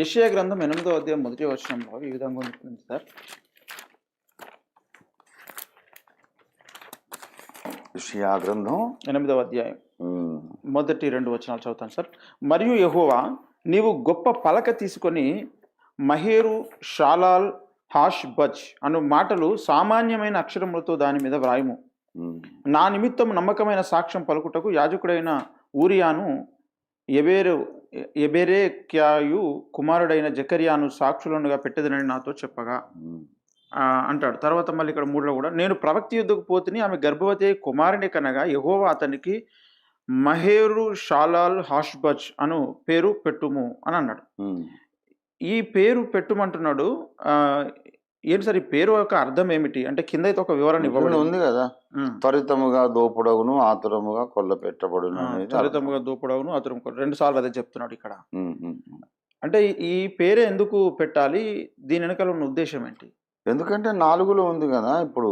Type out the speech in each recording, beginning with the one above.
యెషయా గ్రంథం ఎనిమిదో అధ్యాయం మొదటి వచనంలో ఈ విధంగా ఉంటుంది సార్. విషయా గ్రంథం ఎనిమిదవ అధ్యాయం. మొదటి రెండు వచనాలు చదువుతాను సార్. మరియు యెహోవా నీవు గొప్ప పలక తీసుకొని మహేరు షాలాల్ హాష్ బజ్ అను మాటలు సామాన్యమైన అక్షరములతో దాని మీద వ్రాయము. నా నిమిత్తం నమ్మకమైన సాక్ష్యం పలుకుటకు యాజకుడైన ఊరియాను ఎబేరు ఎబెరేక్యాయు కుమారుడైన జకర్యాను సాక్షులనుగా పెట్టేదనని నాతో చెప్పగా. అంటాడు. తర్వాత మళ్ళీ ఇక్కడ మూడులో కూడా నేను ప్రవక్తి యుద్ధకు పోతుని ఆమె గర్భవతి కుమారుని కనగా యహోవా అతనికి మహేరు షాలాల్ హాష్బజ్ అను పేరు పెట్టుము అని అన్నాడు. ఈ పేరు పెట్టుమంటున్నాడు ఏంటి సార్ ఈ పేరు యొక్క అర్థం ఏమిటి? అంటే కింద అయితే ఒక వివరణ ఇవ్వబడి ఉంది కదా. త్వరితముగా దోపుడగును ఆతురముగా కొల్ల పెట్టబడును అనేది చరితముగా దూపడవును అతను రెండు సార్లు అదే చెప్తున్నాడు ఇక్కడ. అంటే ఈ పేరే ఎందుకు పెట్టాలి? దీని వెనకాల ఉన్న ఉద్దేశం ఏంటి? ఎందుకంటే నాలుగులో ఉంది కదా ఇప్పుడు.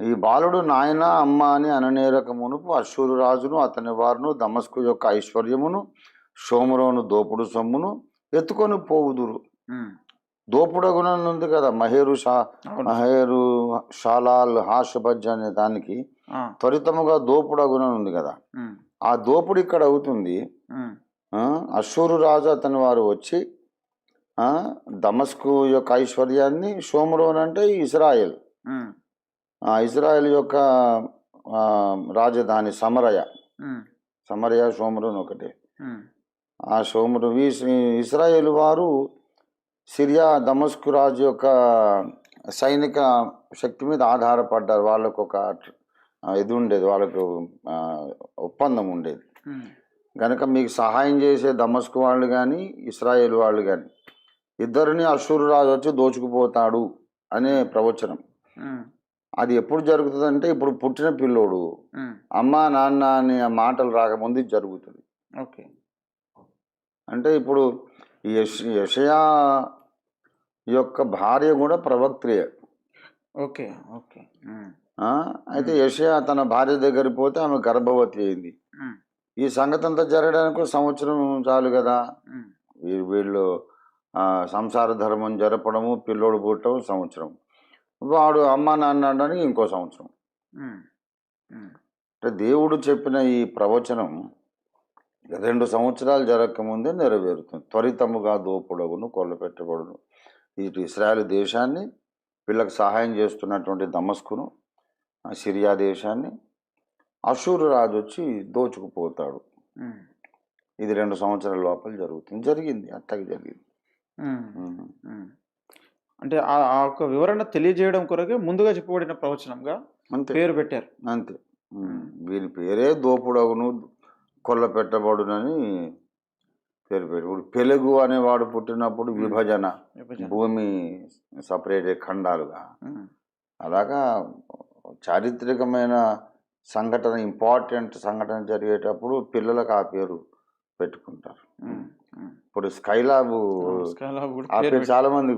ఈ బాలుడు నాయన అమ్మ అని అననేరక మునుపు అశ్వరు రాజును అతని వారును దమస్కు యొక్క ఐశ్వర్యమును సోమరోను దోపుడు సొమ్మును ఎత్తుకొని పోవుదురు. ఉమ్, దోపుడగునని ఉంది కదా మహేరు షా మహేరు షాలాల్ హాషబజ్ అనే దానికి త్వరితముగా దోపుడగునని ఉంది కదా ఆ దోపుడు ఇక్కడ అవుతుంది. అశ్షూరు రాజు అతని వారు వచ్చి దమస్కు యొక్క ఐశ్వర్యాన్ని షోమరోన్ అంటే ఇస్రాయేల్. ఉమ్, ఆ ఇజ్రాయెల్ యొక్క రాజధాని సమరయ. సమరయ షోమరోన్ ఒకటే. ఆ షోమరు ఇస్రాయేల్ వారు సిరియా దమస్కు రాజు యొక్క సైనిక శక్తి మీద ఆధారపడ్డారు. వాళ్ళకు ఒక ఇది ఉండేది. వాళ్ళకు ఒప్పందం ఉండేది. గనక మీకు సహాయం చేసే దమస్కు వాళ్ళు కానీ ఇస్రాయేల్ వాళ్ళు కానీ ఇద్దరిని రాజు వచ్చి దోచుకుపోతాడు అనే ప్రవచనం. అది ఎప్పుడు జరుగుతుందంటే ఇప్పుడు పుట్టిన పిల్లోడు అమ్మ నాన్న అనే మాటలు రాకముందు జరుగుతుంది. ఓకే. అంటే ఇప్పుడు ఈ యష్ యషయా యొక్క భార్య కూడా ప్రవక్త్రియే ఓకే ఓకే? అయితే యషయా తన భార్య దగ్గరికి పోతే ఆమె గర్భవతి అయింది. ఈ సంగతి అంతా జరగడానికి సంవత్సరం చాలు కదా. వీళ్ళు సంసార ధర్మం జరపడము పిల్లోడు పుట్టడం సంవత్సరం. వాడు అమ్మ నాన్న అనడానికి ఇంకో సంవత్సరం. అంటే దేవుడు చెప్పిన ఈ ప్రవచనం రెండు సంవత్సరాలు జరగకముందే నెరవేరుతుంది. త్వరితముగా దోపుడగును కొల్లపెట్టబడును. ఇటు ఇస్రాయల్ దేశాన్ని వీళ్ళకి సహాయం చేస్తున్నటువంటి దమస్కును సిరియా దేశాన్ని అషూరు రాజు వచ్చి దోచుకుపోతాడు. ఇది రెండు సంవత్సరాల లోపల జరుగుతుంది. జరిగింది అట్టకి జరిగింది. అంటే ఆ ఆ యొక్క వివరణ తెలియజేయడం కొరకే ముందుగా చెప్పబడిన ప్రవచనంగా అంతే. పేరు పెట్టారు. అంతే. వీని పేరే దోపుడగును కొల్ల పెట్టబడునని పేరు పేరు ఇప్పుడు పెలుగు అనేవాడు పుట్టినప్పుడు విభజన. భూమి సపరేట్ ఖండాలుగా అలాగా చారిత్రకమైన సంఘటన ఇంపార్టెంట్ సంఘటన జరిగేటప్పుడు పిల్లలకు ఆ పేరు పెట్టుకుంటారు. ఇప్పుడు స్కైలాబ్ ఆ పేరు. చాలా మంది